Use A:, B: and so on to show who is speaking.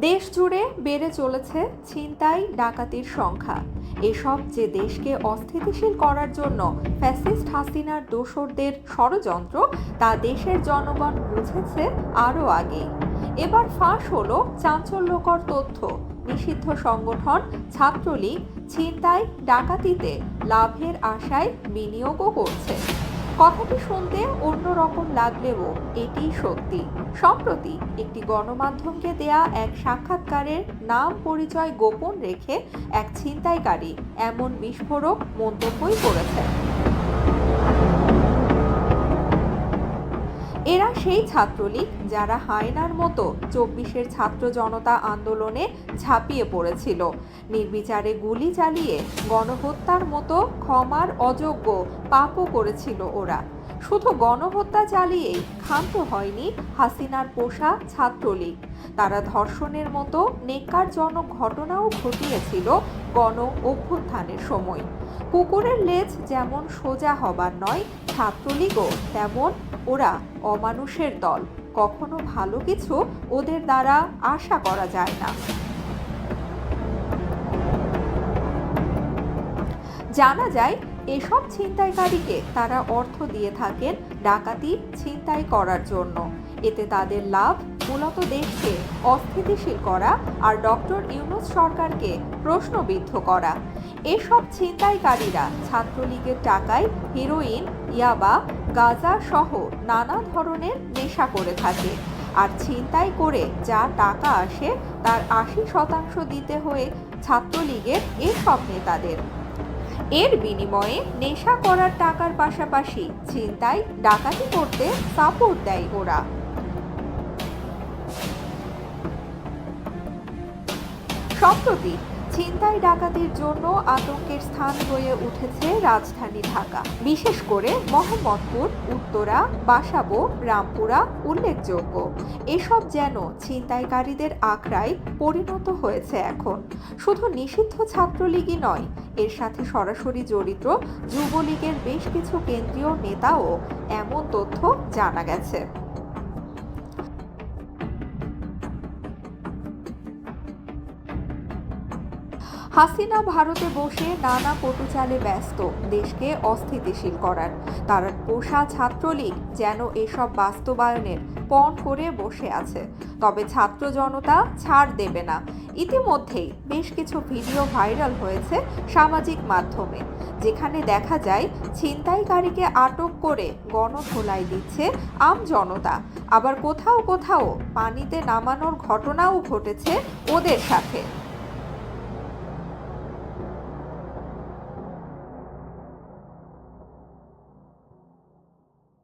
A: দেশ জুড়ে বেড়ে চলেছে ছিনতাই, ডাকাতির সংখ্যা। এসব যে দেশকে অস্থিতিশীল করার জন্য ফ্যাসিস্ট হাসিনার দোসরদের ষড়যন্ত্র, তা দেশের জনগণ বুঝেছে আরও আগে। এবার ফাঁস হলো চাঞ্চল্যকর তথ্য। নিষিদ্ধ সংগঠন ছাত্রলীগ ছিনতাই, ডাকাতিতে লাভের আশায় বিনিয়োগও করছে। কথাটি শুনতে অন্যরকম লাগলেও এটি সত্যি। সম্প্রতি একটি গণমাধ্যমকে দেয়া এক সাক্ষাৎকারের নাম পরিচয় গোপন রেখে এক ছিনতাইকারী এমন বিস্ফোরক মন্তব্যই করেছেন। এরা সেই ছাত্রলীগ যারা হায়নার মতো চব্বিশের ছাত্র জনতা আন্দোলনে ঝাঁপিয়ে পড়েছিল। নির্বিচারে গুলি চালিয়ে গণহত্যার মতো ক্ষমার অযোগ্য পাপও করেছিল ওরা। শুধু গণহত্যা চালিয়েই ক্ষান্ত হয়নি হাসিনার পোষা ছাত্রলীগ। তারা ধর্ষণের মতো নেককারজনক ঘটনাও ঘটিয়েছিল গণ অভ্যুত্থানের সময়। কুকুরের লেজ যেমন সোজা হবার নয়, ছাত্রলীগও তেমন। ওরা অমানুষের দল। কখনো ভালো কিছু ওদের দ্বারা আশা করা যায় না। জানা যায়, এসব ছিনতাইকারীকে তারা অর্থ দিয়ে থাকেন ডাকাতি ছিনতাই করার জন্য। এতে তাদের লাভ মূলত দেশকে অস্থিতিশীল করা আর ডক্টর ইউনুস সরকারকে প্রশ্নবিদ্ধ করা। এসব ছিনতাইকারীরা ছাত্রলীগের টাকায় হিরোইন, ইয়াবা গাজা সহ নানা ধরনের নেশা করে থাকে আর ছিনতাই করে যা টাকা আসে তার আশি শতাংশ দিতে হয়ে ছাত্রলীগের এসব নেতাদের। এর বিনিময়ে নেশা করার টাকার পাশাপাশি ছিনতাই, ডাকাতি করতে সাপোর্ট দেয় ওরা। সম্প্রতি ছিনতাই ডাকাতির জন্য আতঙ্কের স্থান হয়ে উঠেছে রাজধানী ঢাকা। বিশেষ করে মোহাম্মদপুর, উত্তরা, বাসাবো, রামপুরা উল্লেখযোগ্য। এসব যেন ছিনতাইকারীদের আখড়ায় পরিণত হয়েছে এখন। শুধু নিষিদ্ধ ছাত্রলীগই নয়, এর সাথে সরাসরি জড়িত যুবলীগের বেশ কিছু কেন্দ্রীয় নেতাও এমন তথ্য জানা গেছে। হাসিনা ভারতে বসে নানা পটুচালে ব্যস্ত, দেশকে অস্থিতিশীল করার। তার পোষা ছাত্রলীগ যেন এসব বাস্তবায়নের পণ করে বসে আছে। তবে ছাত্র জনতা ছাড় দেবে না। ইতিমধ্যেই বেশ কিছু ভিডিও ভাইরাল হয়েছে সামাজিক মাধ্যমে, যেখানে দেখা যায় ছিনতাইকারীকে আটক করে গণধোলাই দিচ্ছে আম জনতা। আবার কোথাও কোথাও পানিতে নামানোর ঘটনাও ঘটেছে ওদের সাথে।